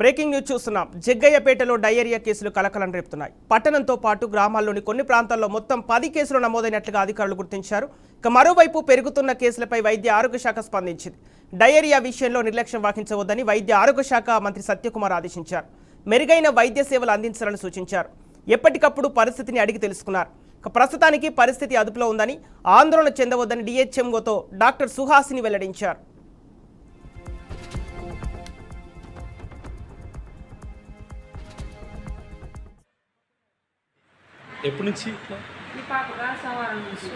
Breaking news చూస్తున్నాం. జగ్గయ్యపేటలో diarrhoea కేసులు కలకలం రేపుతున్నాయి. పట్టణంతో పాటు గ్రామాల్లోని కొన్ని ప్రాంతాల్లో మొత్తం పది కేసులు నమోదైనట్లుగా అధికారులు గుర్తించారు. ఇక మరోవైపు పెరుగుతున్న కేసులపై వైద్య ఆరోగ్య శాఖ స్పందించింది. డయేరియా విషయంలో నిర్లక్ష్యం వహించవద్దని వైద్య ఆరోగ్య శాఖ మంత్రి సత్యకుమార్ ఆదేశించారు. మెరుగైన వైద్య సేవలు అందించాలని సూచించారు. ఎప్పటికప్పుడు పరిస్థితిని అడిగి తెలుసుకున్నారు. ప్రస్తుతానికి పరిస్థితి అదుపులో ఉందని ఆందోళన చెందవద్దని డిహెచ్ఎంఓతో డాక్టర్ సుహాసిని వెల్లడించారు. ఎప్పటి నుంచి ఈ పాపగా సోమవారం నుంచి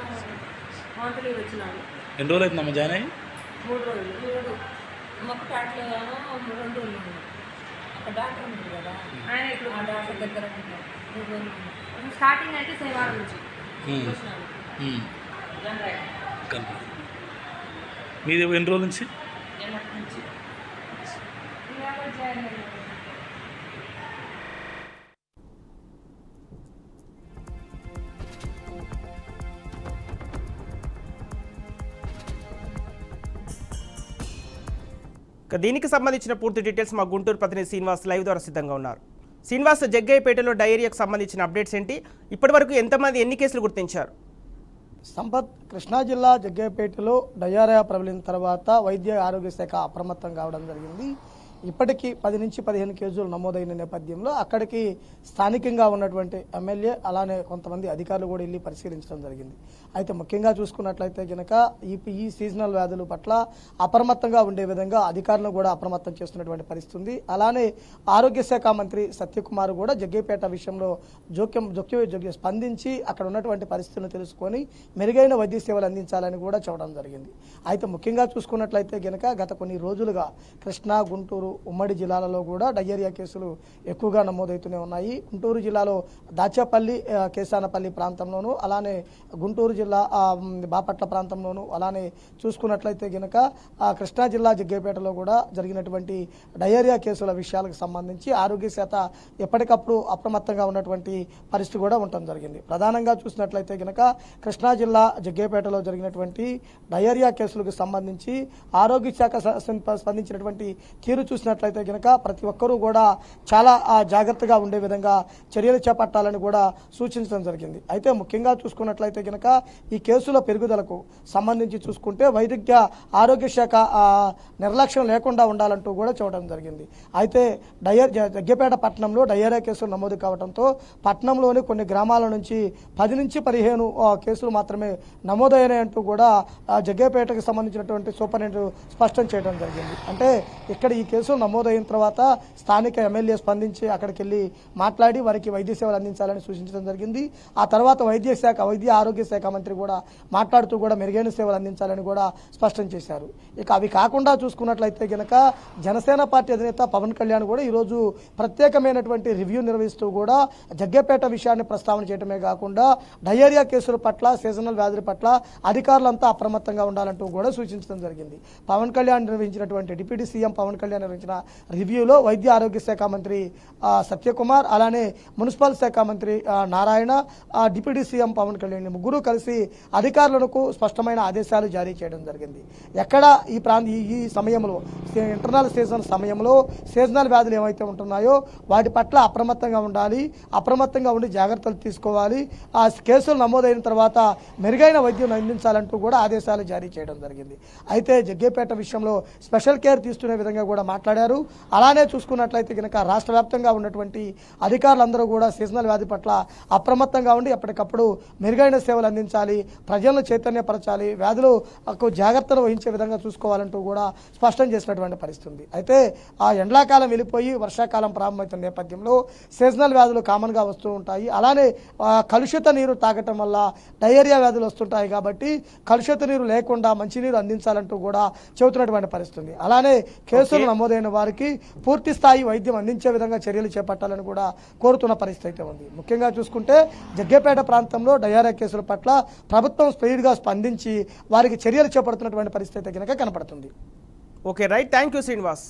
మంత్లీ వచ్చినాడు ఎన్ని రోజులు అవుతుందమ్మా జాయిన్ అయ్యి? మూడు రోజులు. మూడు రెండు రోజులు. అక్కడ డాక్టర్ ఉంటుంది కదా. ఆయన ఇప్పుడు ఆ డాక్టర్ దగ్గర ఉంటాడు. మూడు రోజులు. స్టార్టింగ్ అయితే శనివారం నుంచి మీది ఎన్ని రోజుల నుంచి? దీనికి సంబంధించిన పూర్తి డీటెయిల్స్ మా గుంటూరు ప్రతినిధి శ్రీనివాస్ లైవ్ ద్వారా సిద్ధంగా ఉన్నారు. శ్రీనివాస్ జగ్గయ్యపేటలో డయేరియాకు సంబంధించిన అప్డేట్స్ ఏంటి? ఇప్పటివరకు ఎంతమంది ఎన్ని కేసులు గుర్తించారు? సంపత్ కృష్ణా జిల్లా జగ్గయ్యపేటలో డయారియా ప్రబలిన తర్వాత వైద్య ఆరోగ్య శాఖ అప్రమత్తం కావడం జరిగింది. ఇప్పటికీ పది నుంచి పదిహేను కేసులు నమోదైన నేపథ్యంలో అక్కడికి స్థానికంగా ఉన్నటువంటి ఎమ్మెల్యే అలానే కొంతమంది అధికారులు కూడా వెళ్ళి పరిశీలించడం జరిగింది. అయితే ముఖ్యంగా చూసుకున్నట్లయితే కనుక ఈ ఈ సీజనల్ వ్యాధుల పట్ల అప్రమత్తంగా ఉండే విధంగా అధికారులను కూడా అప్రమత్తం చేస్తున్నటువంటి పరిస్థితి ఉంది. అలానే ఆరోగ్య శాఖ మంత్రి సత్యకుమార్ కూడా జగ్గేపేట విషయంలో జోక్యం జోక్యం జోక్యం స్పందించి అక్కడ ఉన్నటువంటి పరిస్థితులను తెలుసుకొని మెరుగైన వైద్య సేవలు అందించాలని కూడా చెప్పడం జరిగింది. అయితే ముఖ్యంగా చూసుకున్నట్లయితే గనక గత కొన్ని రోజులుగా కృష్ణా గుంటూరు ఉమ్మడి జిల్లాలలో కూడా డయేరియా కేసులు ఎక్కువగా నమోదవుతూనే ఉన్నాయి. గుంటూరు జిల్లాలో దాచేపల్లి కేసానపల్లి ప్రాంతంలోను అలానే గుంటూరు జిల్లా బాపట్ల ప్రాంతంలోను అలానే చూసుకున్నట్లయితే గనక ఆ, కృష్ణా జిల్లా జగ్గేపేటలో కూడా జరిగినటువంటి డయేరియా కేసుల విషయాలకు సంబంధించి ఆరోగ్య శాఖ ఎప్పటికప్పుడు అప్రమత్తంగా ఉన్నటువంటి పరిస్థితి కూడా ఉండటం జరిగింది. ప్రధానంగా చూసినట్లయితే గనక కృష్ణా జిల్లా జగ్గేపేటలో జరిగినటువంటి డయేరియా కేసులకు సంబంధించి ఆరోగ్య శాఖ స్పందించినటువంటి తీరు చూసి చూసినట్లయితే గనక ప్రతి ఒక్కరూ కూడా చాలా జాగ్రత్తగా ఉండే విధంగా చర్యలు చేపట్టాలని కూడా సూచించడం జరిగింది. అయితే ముఖ్యంగా చూసుకున్నట్లయితే గనక ఈ కేసుల పెరుగుదలకు సంబంధించి చూసుకుంటే వైద్య ఆరోగ్య శాఖ నిర్లక్ష్యం లేకుండా ఉండాలంటూ కూడా చూడడం జరిగింది. అయితే డయర్ జ- జగ్గపేట పట్టణంలో డయేరియా కేసులు నమోదు కావడంతో పట్టణంలోని కొన్ని గ్రామాల నుంచి పది నుంచి పదిహేను ఆ, కేసులు మాత్రమే నమోదైనాయంటూ కూడా జగ్గపేటకు సంబంధించినటువంటి సూపరింటెండెంట్ స్పష్టం చేయడం జరిగింది. అంటే ఇక్కడ ఈ కేసు కేసులు నమోదైన తర్వాత స్థానిక ఎమ్మెల్యే స్పందించి అక్కడికి వెళ్ళి మాట్లాడి వారికి వైద్య సేవలు అందించాలని సూచించడం జరిగింది. ఆ తర్వాత వైద్య శాఖ వైద్య ఆరోగ్య శాఖ మంత్రి కూడా మాట్లాడుతూ కూడా మెరుగైన సేవలు అందించాలని కూడా స్పష్టం చేశారు. ఇక అవి కాకుండా చూసుకున్నట్లయితే గనక జనసేన పార్టీ అధినేత పవన్ కళ్యాణ్ కూడా ఈరోజు ప్రత్యేకమైనటువంటి రివ్యూ నిర్వహిస్తూ కూడా జగ్గపేట విషయాన్ని ప్రస్తావన చేయడమే కాకుండా డయేరియా కేసుల పట్ల సీజనల్ వ్యాధుల పట్ల అధికారులంతా అప్రమత్తంగా ఉండాలంటూ కూడా సూచించడం జరిగింది. పవన్ కళ్యాణ్ నిర్వహించినటువంటి డిప్యూటీ సీఎం పవన్ కళ్యాణ్ నిర్వహించిన రివ్యూలో వైద్య ఆరోగ్య శాఖ మంత్రి సత్యకుమార్ అలానే మున్సిపల్ శాఖ మంత్రి నారాయణ డిప్యూటీ సీఎం పవన్ కళ్యాణ్ ముగ్గురు కలిసి అధికారులకు స్పష్టమైన ఆదేశాలు జారీ చేయడం జరిగింది. ఎక్కడ ఈ ప్రాంత ఈ- సమయంలో ఇంటర్నల్ సీజన్ సమయంలో సీజనల్ వ్యాధులు ఏమైతే ఉంటున్నాయో వాటి పట్ల అప్రమత్తంగా ఉండాలి. అప్రమత్తంగా ఉండి జాగ్రత్తలు తీసుకోవాలి. ఆ కేసులు నమోదైన తర్వాత మెరుగైన వైద్యం అందించాలంటూ కూడా ఆదేశాలు జారీ చేయడం జరిగింది. అయితే జగ్గేపేట విషయంలో స్పెషల్ కేర్ తీసుకునే విధంగా కూడా మాట్లాడారు. అలానే చూసుకున్నట్లయితే కనుక రాష్ట్ర వ్యాప్తంగా ఉన్నటువంటి అధికారులందరూ కూడా సీజనల్ వ్యాధి పట్ల అప్రమత్తంగా ఉండి ఎప్పటికప్పుడు మెరుగైన సేవలు అందించాలి ప్రజలను చైతన్యపరచాలి వ్యాధులకు జాగ్రత్తలు వహించే విధంగా చూసుకోవాలంటూ కూడా స్పష్టం చేసినటువంటి పరిస్థితి అయితే ఆ ఎండాకాలం వెళ్ళిపోయి వర్షాకాలం ప్రారంభమవుతున్న నేపథ్యంలో సీజనల్ వ్యాధులు కామన్గా వస్తూ ఉంటాయి. అలానే కలుషిత నీరు తాగటం వల్ల డయేరియా వ్యాధులు వస్తుంటాయి కాబట్టి కలుషిత నీరు లేకుండా మంచినీరు అందించాలంటూ కూడా చెబుతున్నటువంటి పరిస్థితి అలానే కేసులు నమోదైన వారికి పూర్తి స్థాయి వైద్యం అందించే విధంగా చర్యలు చేపట్టాలని కూడా కోరుతున్న పరిస్థితి అయితే ఉంది. ముఖ్యంగా చూసుకుంటే జగ్గేపేట ప్రాంతంలో డయారియా కేసుల పట్ల ప్రభుత్వం స్పీడ్గా స్పందించి వారికి చర్యలు చేపడుతున్నటువంటి పరిస్థితి అయితే కనుక కనపడుతుంది. Okay right thank you Srinivas